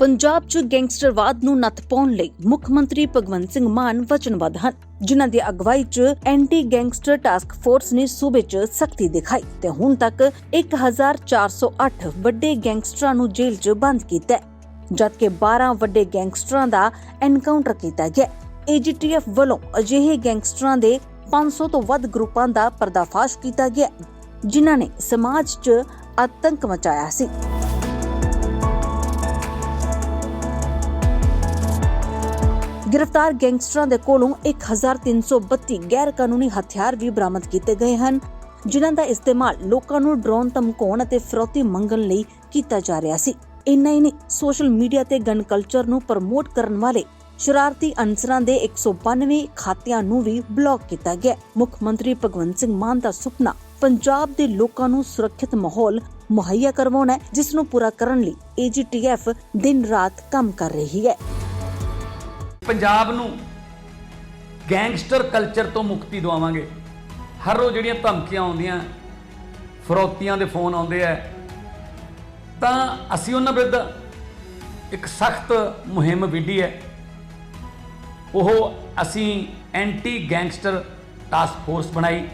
ਪੰਜਾਬ 'ਚ ਗੈਂਗਸਟਰਵਾਦ ਨੂੰ ਨੱਥ ਪਾਉਣ ਲਈ ਮੁੱਖ ਮੰਤਰੀ ਭਗਵੰਤ ਸਿੰਘ ਮਾਨ ਵਚਨਬੱਧ ਹਨ, ਜਿਨ੍ਹਾਂ ਦੀ ਅਗਵਾਈ 'ਚ ਐਂਟੀ ਗੈਂਗਸਟਰ ਟਾਸਕ ਫੋਰਸ ਨੇ ਸੂਬੇ 'ਚ ਸਖਤੀ ਦਿਖਾਈ ਤੇ ਹੁਣ ਤੱਕ 1408 ਵੱਡੇ ਗੈਂਗਸਟਰਾਂ ਨੂੰ ਜੇਲ੍ਹ 'ਚ ਬੰਦ ਕੀਤਾ ਜਦਕਿ 12 ਵੱਡੇ ਗੈਂਗਸਟਰਾਂ ਦਾ ਐਨਕਾਊਂਟਰ ਕੀਤਾ ਗਿਆ ਏਜੀਟੀਐਫ ਵੱਲੋਂ ਅਜਿਹੇ ਗੈਂਗਸਟਰਾਂ ਦੇ 500 ਤੋਂ ਵੱਧ ਗਰੁੱਪਾਂ ਦਾ ਪਰਦਾਫਾਸ਼ ਕੀਤਾ ਗਿਆ ਜਿਨ੍ਹਾਂ ਨੇ ਸਮਾਜ 'ਚ ਆਤੰਕ ਮਚਾਇਆ ਸੀ। ਗ੍ਰਿਫਤਾਰ ਗੈਂਗਸਟਰਾਂ ਦੇ ਕੋਲੋਂ 1332 ਗੈਰ ਕਾਨੂੰਨੀ ਹਥਿਆਰ ਵੀ ਬਰਾਮਦ ਕੀਤੇ ਗਏ ਹਨ, ਜਿਨ੍ਹਾਂ ਦਾ ਇਸਤੇਮਾਲ ਲੋਕਾਂ ਨੂੰ ਡਰੋਨ ਧਮਕਾਉਣ ਅਤੇ ਫਰੋਤੀ ਮੰਗਣ ਲਈ ਕੀਤਾ ਜਾ ਰਿਹਾ ਸੀ। ਇੰਨਾ ਹੀ ਨਹੀਂ, ਸੋਸ਼ਲ ਮੀਡੀਆ ਤੇ ਗਨ ਕਲਚਰ ਨੂੰ ਪ੍ਰਮੋਟ ਕਰਨ ਵਾਲੇ ਸ਼ਰਾਰਤੀ ਅਨਸਰਾਂ ਦੇ 192 ਖਾਤਿਆਂ ਨੂੰ ਵੀ ਬਲੌਕ ਕੀਤਾ ਗਿਆ। ਮੁੱਖ ਮੰਤਰੀ ਭਗਵੰਤ ਸਿੰਘ ਮਾਨ ਦਾ ਸੁਪਨਾ, ਪੰਜਾਬ ਦੇ ਲੋਕਾਂ ਨੂੰ ਸੁਰੱਖਿਅਤ ਮਾਹੌਲ ਮੁਹੱਈਆ ਕਰਵਾਉਣਾ ਹੈ, ਜਿਸ ਨੂੰ ਪੂਰਾ ਕਰਨ ਲਈ ਏਜੀਟੀਐਫ ਦਿਨ ਰਾਤ ਕੰਮ ਕਰ ਰਹੀ ਹੈ। ਪੰਜਾਬ ਨੂੰ ਗੈਂਗਸਟਰ ਕਲਚਰ ਤੋਂ ਮੁਕਤੀ ਦਿਵਾਵਾਂਗੇ। ਹਰ ਰੋਜ਼ ਜਿਹੜੀਆਂ ਧਮਕੀਆਂ ਆਉਂਦੀਆਂ, ਫਰੋਤੀਆਂ ਦੇ ਫੋਨ ਆਉਂਦੇ ਆ, ਤਾਂ ਅਸੀਂ ਉਹਨਾਂ ਵਿਰੁੱਧ ਇੱਕ ਸਖਤ ਮੁਹਿੰਮ ਵਿੱਢੀ ਹੈ। ਉਹ ਅਸੀਂ ਐਂਟੀ ਗੈਂਗਸਟਰ ਟਾਸਕ ਫੋਰਸ ਬਣਾਈ।